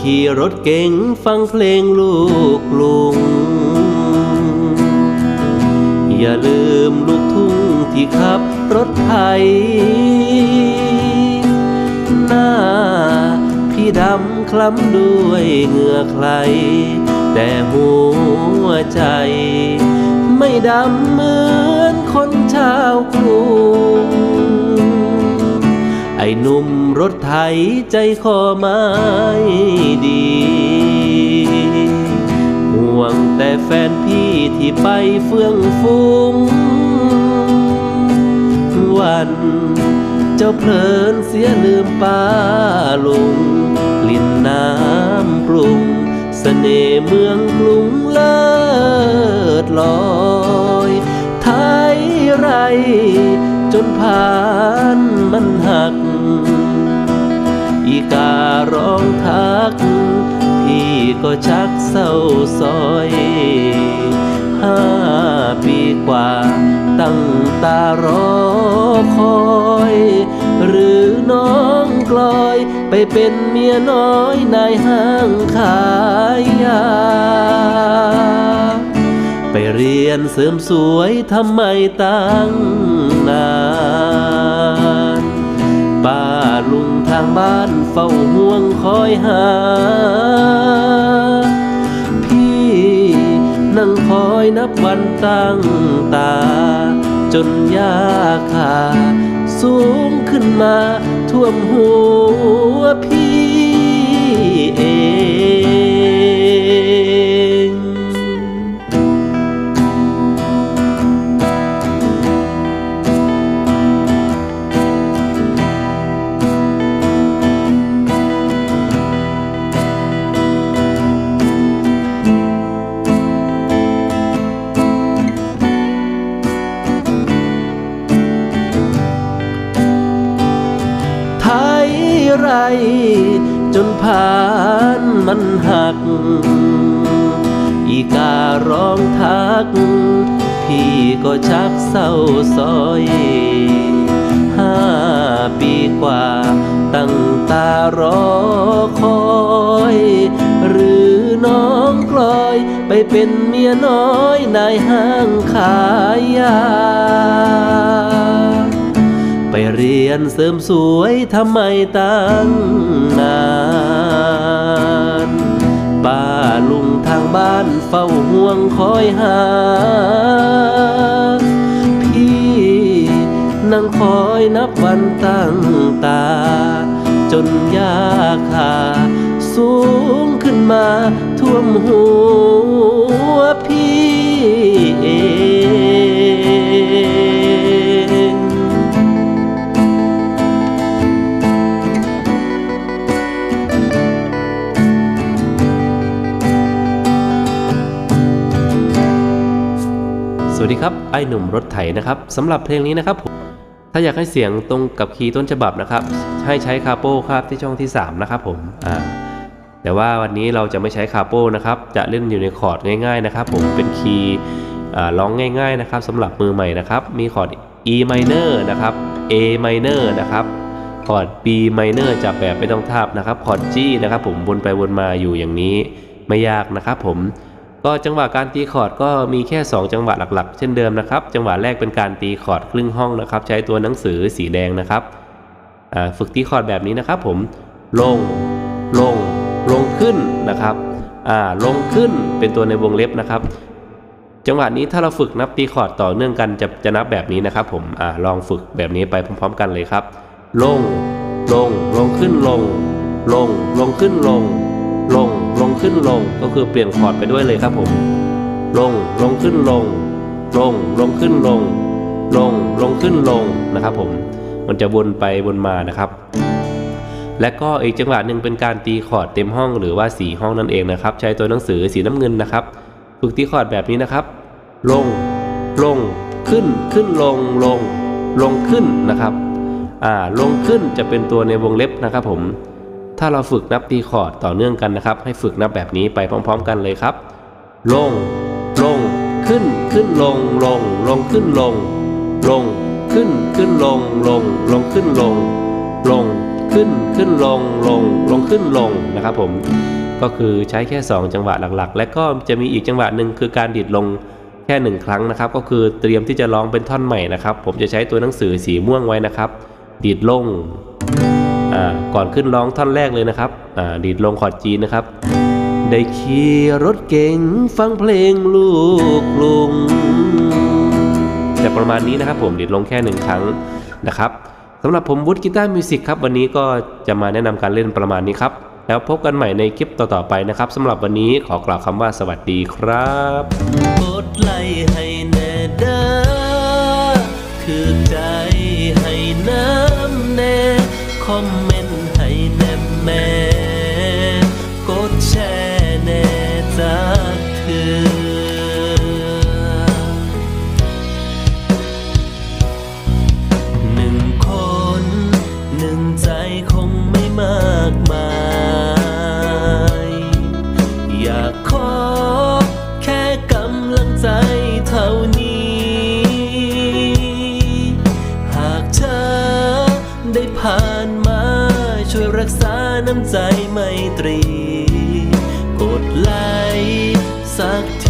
ขี่รถเก๋งฟังเพลงลูกลุง อย่าลืมลูกทุ่งที่ขับรถไถหน้าพี่ดำคล้ำด้วยเหงื่อใคร แต่หัวใจ ไม่ดำเหมือนคนชาวกรุง รถไถใจคอไม้ดีห่วงแต่แฟนพี่ที่ไปเฟื่องฟุ้งวันเจ้าเพลินเสียลืมป้าลุงลินน้ำปรุงเสน่ห์เมืองกรุงเลิศลอ ก็ชักเศร้าซอยห้าปีกว่า ตั้งตารอคอย หรือน้องกลอย ไปเป็นเมียน้อยนายห้างขายยา ไปเรียนเสริมสวยทำไมตั้งนานป้าลุงทางบ้านเฝ้าห่วงคอยหา นับวันตั้งตา จนยาคา สูงขึ้นมาท่วมหัวพี่ ไร จนผ่านมันหัก อีการ้องทัก พี่ก็ชักเศร้าซอยห้าปีกว่า ตั้งตารอคอย หรือน้องกลอย ไปเป็นเมียน้อยนายห้างขายยา ไปเรียนเสริมสวยทำไมตั้งนานป้าลุงทางบ้านเฝ้าห่วงคอยหา พี่นั่งคอยนับวันตั้งตา จนยาคาสูงขึ้นมาท่วมหัวพี่ สวัสดีครับ ไอหนุ่มรถไถนะครับสำหรับเพลงนี้นะครับผมถ้าอยากให้เสียงตรงกับคีย์ต้นฉบับนะครับ ให้ใช้คาโป้ครับที่ช่องที่ 3 นะครับผมอ่าแต่ว่าวันนี้เราจะไม่ใช้คาโป้นะครับ จะเล่นอยู่ในคอร์ดง่ายๆนะครับผมเป็นคีย์อ่าร้องง่าย ๆนะครับสำหรับมือใหม่นะครับ มีคอร์ด E minor นะครับ A minor นะครับคอร์ด B minor จับแบบไม่ต้องทาบนะครับคอร์ด G นะครับผมวนไปวนมาอยู่อย่างนี้ไม่ยากนะครับผม ก็จังหวะการตีคอร์ดก็มีแค่ 2 จังหวะหลักๆ เช่นเดิมนะครับ จังหวะแรกเป็นการตีคอร์ดครึ่งห้องนะครับ ใช้ตัวหนังสือสีแดงนะครับฝึกตีคอร์ดแบบนี้นะครับ ผมลงลงลงขึ้นนะครับลงขึ้นเป็นตัวในวงเล็บนะครับ จังหวะนี้ถ้าเราฝึกนับตีคอร์ดต่อเนื่องกันจะจะนับแบบนี้นะครับ ผมอลองฝึกแบบนี้ไปพร้อม ๆ กันเลยครับ ลงลงลงขึ้นลง ลงลงขึ้นลง ลง งขึ้นลงก็คือเปลี่ยนคอร์ดไปด้วยเลยครับผม ลงลงขึ้นลง ลงลงขึ้นลง ลงลงขึ้นลงนะครับผมมันจะวนไปวนมานะครับ และก็อีกจังหวะหนึ่งเป็นการตีคอร์ดเต็มห้องหรือว่าสีห้องนั่นเองนะครับ ใช้ตัวหนังสือสีน้ำเงินนะครับฝึกตีคอร์ดแบบนี้นะครับ ลงลงขึ้นขึ้นลงลงลงขึ้นนะครับอ่าลงขึ้นจะเป็นตัวในวงเล็บนะครับผม ถ้าเราฝึกนับตีคอร์ดต่อเนื่องกันนะครับ ให้ฝึกนับแบบนี้ไปพร้อม ๆ กันเลยครับ ลง ลง ขึ้น ขึ้นลง ลง ลงขึ้นลง ลง ขึ้น ขึ้นลง ลง ลงขึ้นลง ลง ขึ้น ขึ้นลง ลง ลงขึ้นลงนะครับผม ก็คือใช้แค่ 2 จังหวะหลักๆ และก็จะมีอีกจังหวะหนึ่งคือการดีดลงแค่หนึ่งครั้งนะครับ ก็คือเตรียมที่จะร้องเป็นท่อนใหม่นะครับ ผมจะใช้ตัวหนังสือสีม่วงไว้นะครับ ดีดลง ก่อนขึ้นร้องท่อนแรกเลยนะครับอ่ดีดลงคอร์ดจีนนะครับ ได้ขี่รถเก๋งฟังเพลงลูกกรุงจะประมาณนี้นะครับผมดีดลงแค่หนึ่งครั้งนะครับสำหรับผมวุฒิกีตาร์มิวสิกครับ วันนี้ก็จะมาแนะนำการเล่นประมาณนี้ครับ แล้วพบกันใหม่ในคลิปต่อ ๆ ไปนะครับสำหรับวันนี้ขอกล่าวคำว่าสวัสดีครับกดไลค์ให้แน่เด้อถือ อมเมนต์ให้แน่แม่กดแชร์แน่จากเธอ ใจไมตรี กดไลค์สักที